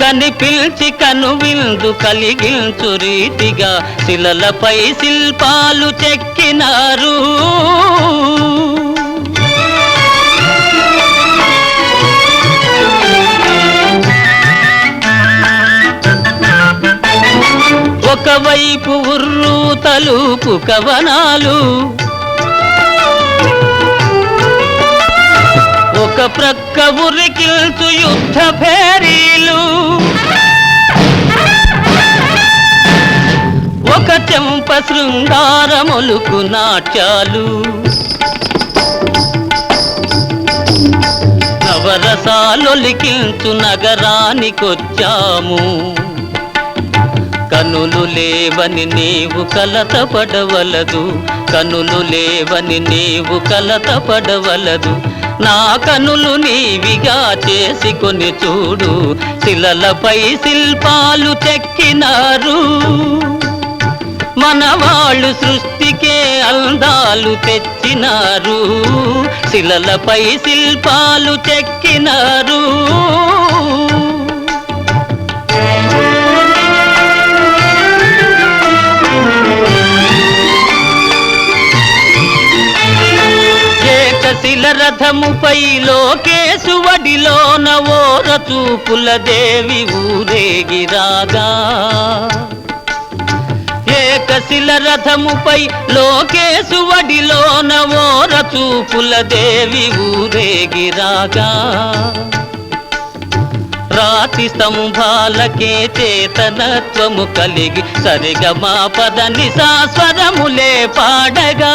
కనిపించి కను విందు కలిగించు రీతిగా శిలలపై శిల్పాలు చెక్కినారు. ఒకవైపు ఉర్రు తలుపు కవనాలు ఒక ప్రక్క ఉరికిల్చు యుద్ధ భేరీలు. శృంగారములుకు నాట్యాలు. నవరసాలొలికించు నగరానికొచ్చాము. కనులు లేవని నీవు కలత పడవలదు కనులు లేవని నీవు కలత పడవలదు నా కనులు నీవిగా చేసుకొని చూడు. శిలలపై శిల్పాలు చెక్కినారు. మన వాళ్ళు సృష్టికే అందాలు తెచ్చినారు. శిలలపై శిల్పాలు చెక్కినారు. శిల రథముపై లోకేశువడిలోన ఓర చూపుల దేవి ఊరేగిరాగా ఏకశిల రథముపై లోకేశు వడిలోన ఓర చూపుల దేవి ఊరేగిరాగా రాతి స్తంభాలకే చేతనత్వము కలిగి సరిగమా పదని సాస్వరములే పాడగా.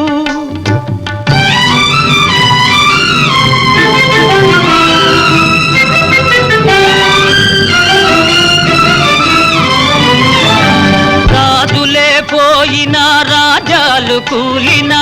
కూలినా